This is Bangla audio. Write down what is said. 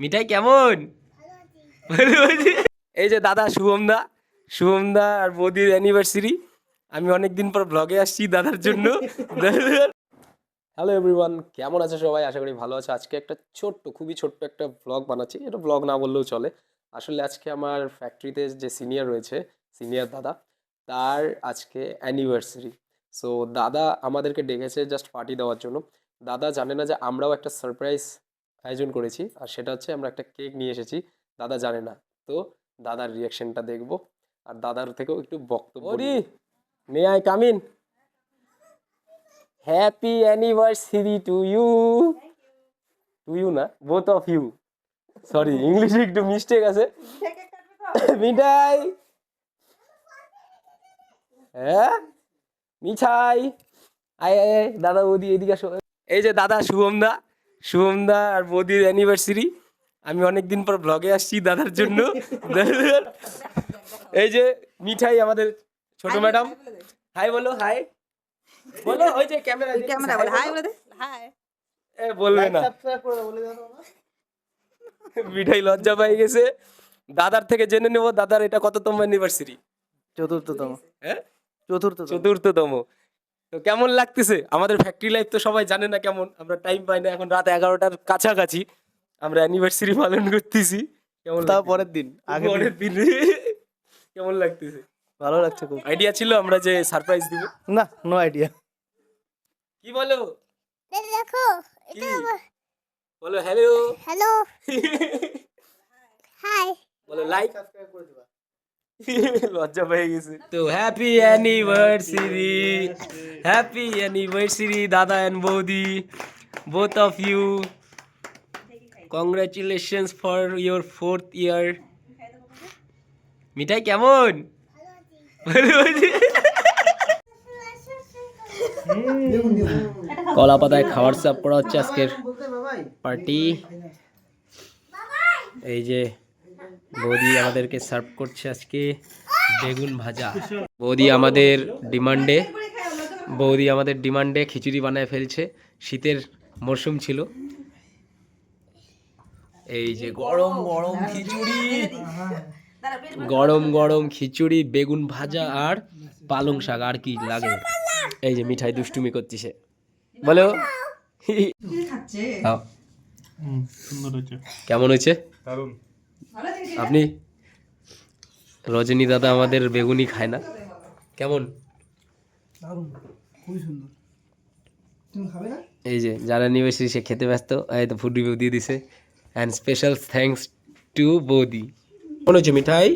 মিঠাই কেমন? ভালো আছি। এই যে দাদা শুভম দা শুভম দা আর বৌদির অ্যানিভার্সারি আমি অনেকদিন পর ব্লগে আসছি দাদার জন্য। হ্যালো এভরিওয়ান কেমন আছে সবাই? আশা করি ভালো আছে। আজকে একটা ছোট্ট খুবই ছোট্ট একটা ব্লগ বানাচ্ছি। এটা ব্লগ না বললেও চলে। আসলে আজকে আমার ফ্যাক্টরিতে যে সিনিয়র রয়েছে সিনিয়র দাদা তার আজকে অ্যানিভার্সারি সো দাদা আমাদেরকে ডেকেছে জাস্ট পার্টি দেওয়ার জন্য। দাদা জানে না যে আমরাও একটা সারপ্রাইজ আয়োজন করেছি। আর সেটা হচ্ছে আমরা একটা কেক নিয়ে এসেছি। দাদা জানে না। তো দাদার রিয়াকশনটা দেখব। আর দাদার থেকেও একটু বক্তব্য may I come in happy anniversary to you to you না বোথ অফ ইউ সরি ইংলিশে একটু মিস্টেক আছে। মিঠাই! হ্যাঁ? মিঠাই! আয় আয় আয়, দাদা বৌদি এদিকে আসো। এই যে দাদা শুভম দা। শুভম দা আর বৌদির অ্যানিভার্সারি আমি অনেকদিন পর ব্লগে আসছি দাদার জন্য। এই যে মিঠাই আমাদের ছোট ম্যাডাম হাই বলো হাই বলো ওই যে ক্যামেরা ক্যামেরা বলে হাই বলে। দে। হাই এ বলবে না। মিঠাই লজ্জা পেয়ে গেছে। দাদার থেকে জেনে নেব দাদার এটা কততম অ্যানিভার্সারি চতুর্থতম। হ্যাঁ? চতুর্থতম। চতুর্থতম। তো কেমন লাগতেছে? আমাদের ফ্যাক্টরি লাইফ তো সবাই জানে না কেমন। আমরা টাইম পাই না এখন রাত এগারোটার কাছাকাছি। আমরা অ্যানিভার্সারি পালন করতেছি। কেমন তাও পরের দিন আগে পরের দিন। কেমন লাগতেছে? ভালো লাগছে খুব। আইডিয়া ছিল আমরা যে সারপ্রাইজ দিব। না নো আইডিয়া কি বলো? দেখো কি? বলো হ্যালো হ্যালো হাই বলো লাইক লজ্জা পেয়ে গেছে। তো হ্যাপি অ্যানিভার্সারি হ্যাপি অ্যানিভার্সারি দাদা এন্ড বৌদি both of you congratulations for your fourth year মিঠাই কেমন? ভালো কলা পাতায় খাবার সার্ভ করা হচ্ছে আজকের পার্টি এই যে বৌদি আমাদেরকে সার্ভ করছে আজকে বেগুন ভাজা। বৌদি আমাদের ডিমান্ডে বৌদি আমাদের ডিমান্ডে খিচুড়ি বানায় ফেলছে। শীতের মরশুম ছিল। এই যে গরম গরম খিচুড়ি। গরম গরম খিচুড়ি বেগুন ভাজা আর পালং শাক। আর কি লাগে? এই যে মিঠাই দুষ্টুমি করতেছে। বলো। কেমন হয়েছে? আপনি? রজনী দাদা আমাদের বেগুনি খায় না। কেমন? এই যে যারা নিয়ে এসেছে সে খেতে ব্যস্ত এই তো ফুড রিভিউ দিয়ে দিছে। অ্যান্ড স্পেশাল থ্যাঙ্কস টু বৌদি। কোন হয়েছে মিঠাই?